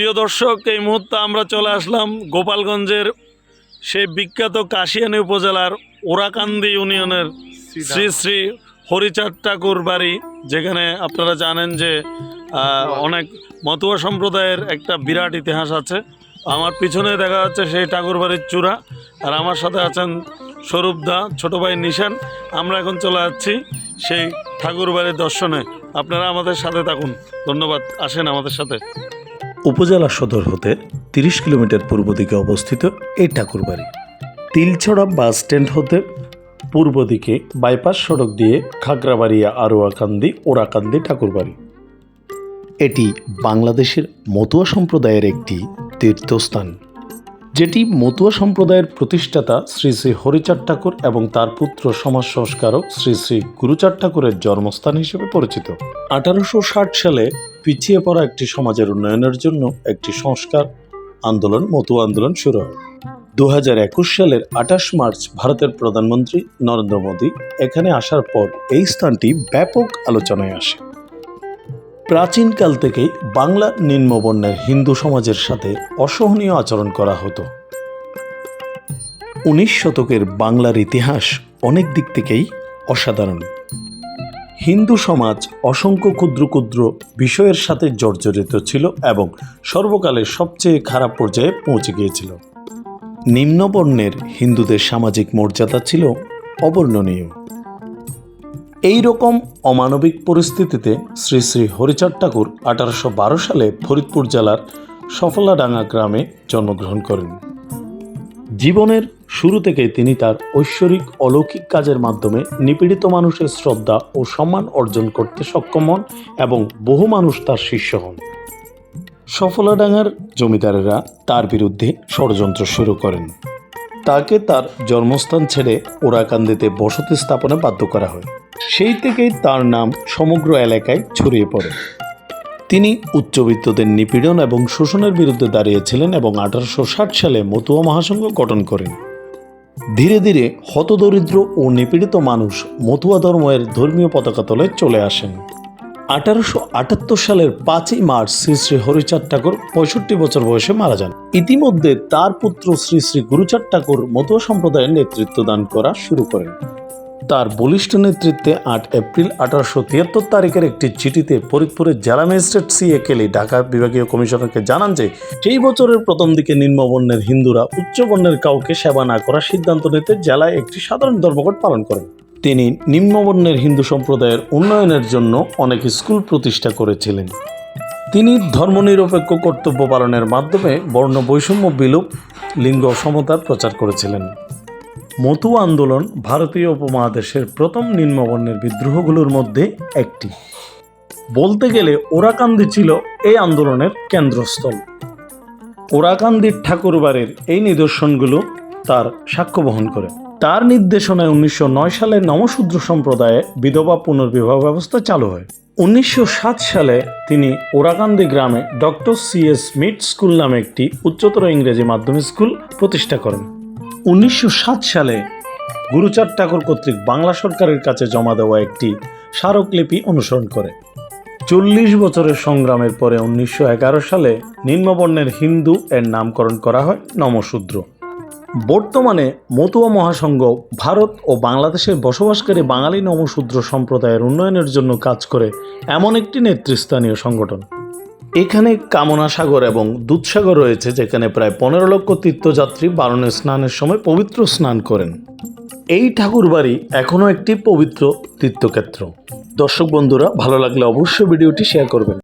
প্রিয় দর্শক এই মুহূর্তে আমরা চলে আসলাম গোপালগঞ্জের সেই বিখ্যাত কাশিয়ানী উপজেলার ওরাকান্দি ইউনিয়নের শ্রী শ্রী হরিচাঁদ ঠাকুর বাড়ি যেখানে আপনারা জানেন যে অনেক মতুয়া সম্প্রদায়ের একটা বিরাট ইতিহাস আছে। আমার পিছনে দেখা যাচ্ছে সেই ঠাকুর বাড়ির চূড়া আর আমার সাথে আছেন স্বরূপ দা ছোটো ভাই নিশান। আমরা এখন চলে যাচ্ছি সেই ঠাকুর বাড়ির দর্শনে। আপনারা আমাদের সাথে থাকুন। ধন্যবাদ। আসেন আমাদের সাথে। উপজেলা সদর হতে তিরিশ কিলোমিটার পূর্ব দিকে অবস্থিত এই ঠাকুরবাড়ি। তিলছড়া বাস স্ট্যান্ড হতে পূর্ব দিকে বাইপাস সড়ক দিয়ে খাগড়াবাড়িয়া আরোয়াকান্দি ওরাকান্দি ঠাকুরবাড়ি। এটি বাংলাদেশের মতুয়া সম্প্রদায়ের একটি তীর্থস্থান। যেটি মতুয়া সম্প্রদায়ের প্রতিষ্ঠাতা শ্রী শ্রী হরিচাঁদ ঠাকুর এবং তার পুত্র সমাজ সংস্কারক শ্রী শ্রী গুরুচাঁদ ঠাকুরের জন্মস্থান হিসেবে পরিচিত। আঠারোশো ষাট সালে পিছিয়ে পড়া একটি সমাজের উন্নয়নের জন্য একটি সংস্কার আন্দোলন, মতুয়া আন্দোলন শুরু হয়। দু হাজার একুশ সালের আঠাশ মার্চ ভারতের প্রধানমন্ত্রী নরেন্দ্র মোদী এখানে আসার পর এই স্থানটি ব্যাপক আলোচনায় আসে। প্রাচীনকাল থেকেই বাংলা নিম্নবর্ণের হিন্দু সমাজের সাথে অসহনীয় আচরণ করা হতো। উনিশ শতকের বাংলার ইতিহাস অনেক দিক থেকেই অসাধারণ। হিন্দু সমাজ অসংখ্য ক্ষুদ্র ক্ষুদ্র বিষয়ের সাথে জর্জরিত ছিল এবং সর্বকালের সবচেয়ে খারাপ পর্যায়ে পৌঁছে গিয়েছিল। নিম্নবর্ণের হিন্দুদের সামাজিক মর্যাদা ছিল অবর্ণনীয়। এই রকম অমানবিক পরিস্থিতিতে শ্রী শ্রী হরিচাঁদ ঠাকুর আঠারোশো বারো সালে ফরিদপুর জেলার সফলাডাঙ্গা গ্রামে জন্মগ্রহণ করেন। জীবনের শুরু থেকে তিনি তার ঐশ্বরিক, অলৌকিক কাজের মাধ্যমে নিপীড়িত মানুষের শ্রদ্ধা ও সম্মান অর্জন করতে সক্ষম হন এবং বহু মানুষ তার শিষ্য হন। সফলাডাঙ্গার জমিদারেরা তার বিরুদ্ধে ষড়যন্ত্র শুরু করেন। তাকে তার জন্মস্থান ছেড়ে ওরাকান্দিতে বসতি স্থাপনে বাধ্য করা হয়। সেই থেকেই তার নাম সমগ্র এলাকায় ছড়িয়ে পড়ে। তিনি উচ্চবিত্তদের নিপীড়ন এবং শোষণের বিরুদ্ধে দাঁড়িয়েছিলেন এবং আঠারোশো ষাট সালে মতুয়া মহাসংঘ গঠন করেন। ধীরে ধীরে হতদরিদ্র ও নিপীড়িত মানুষ মতুয়া ধর্মের ধর্মীয় পতাকা তলে চলে আসেন। আঠারোশো আটাত্তর সালের পাঁচই মার্চ শ্রী শ্রী হরিচাঁদ ঠাকুর পঁয়ষট্টি বছর বয়সে মারা যান। ইতিমধ্যে তার পুত্র শ্রী শ্রী গুরুচাঁদ ঠাকুর মতুয়া সম্প্রদায়ের নেতৃত্ব দান করা শুরু করেন। তার বলিষ্ঠ নেতৃত্বে আট এপ্রিল আঠারোশো তিয়াত্তর তারিখের একটি চিঠিতে ফরিদপুরের জেলা magistrate C A Kelly, Dhaka বিভাগীয় কমিশনারকে জানান যে, সেই বছরের প্রথম দিকে নিম্নবর্ণের হিন্দুরা উচ্চবর্ণের কাউকে সেবা না করার সিদ্ধান্ত নিতে জেলায় একটি সাধারণ ধর্মঘট পালন করেন। তিনি নিম্নবর্ণের হিন্দু সম্প্রদায়ের উন্নয়নের জন্য অনেক স্কুল প্রতিষ্ঠা করেছিলেন। তিনি ধর্মনিরপেক্ষ কর্তব্য পালনের মাধ্যমে বর্ণ বৈষম্য বিলোপ, লিঙ্গ সমতার প্রচার করেছিলেন। মতুয়া আন্দোলন ভারতীয় উপমহাদেশের প্রথম নিম্নবর্ণের বিদ্রোহগুলোর মধ্যে একটি। বলতে গেলে ওরাকান্দি ছিল এই আন্দোলনের কেন্দ্রস্থল। ওরাকান্দির ঠাকুরবাড়ির এই নিদর্শনগুলো তার সাক্ষ্য বহন করে। তার নির্দেশনায় উনিশশো নয় সালে নমশূদ্র সম্প্রদায়ে বিধবা পুনর্বিবাহ ব্যবস্থা চালু হয়। উনিশশো সাত সালে তিনি ওরাকান্দি গ্রামে doctor C S Mead school নামে একটি উচ্চতর ইংরেজি মাধ্যমিক স্কুল প্রতিষ্ঠা করেন। উনিশশো সাত সালে গুরুচাঁদ ঠাকুর কর্তৃক বাংলা সরকারের কাছে জমা দেওয়া একটি স্মারকলিপি অনুসরণ করে। চল্লিশ বছরের সংগ্রামের পরে উনিশশো এগারো সালে নিম্নবর্ণের হিন্দু এর নামকরণ করা হয় নমশূদ্র। বর্তমানে মতুয়া মহাসংঘ ভারত ও বাংলাদেশের বসবাসকারী বাঙালি নমশূদ্র সম্প্রদায়ের উন্নয়নের জন্য কাজ করে এমন একটি নেতৃস্থানীয় সংগঠন। এখানে কামনা সাগর এবং দুধসাগর রয়েছে, যেখানে প্রায় পনেরো লক্ষ তীর্থযাত্রী বারণে স্নানের সময় পবিত্র স্নান করেন। এই ঠাকুর বাড়ি এখনও একটি পবিত্র তীর্থক্ষেত্র। দর্শক বন্ধুরা, ভালো লাগলে অবশ্যই ভিডিওটি শেয়ার করবেন।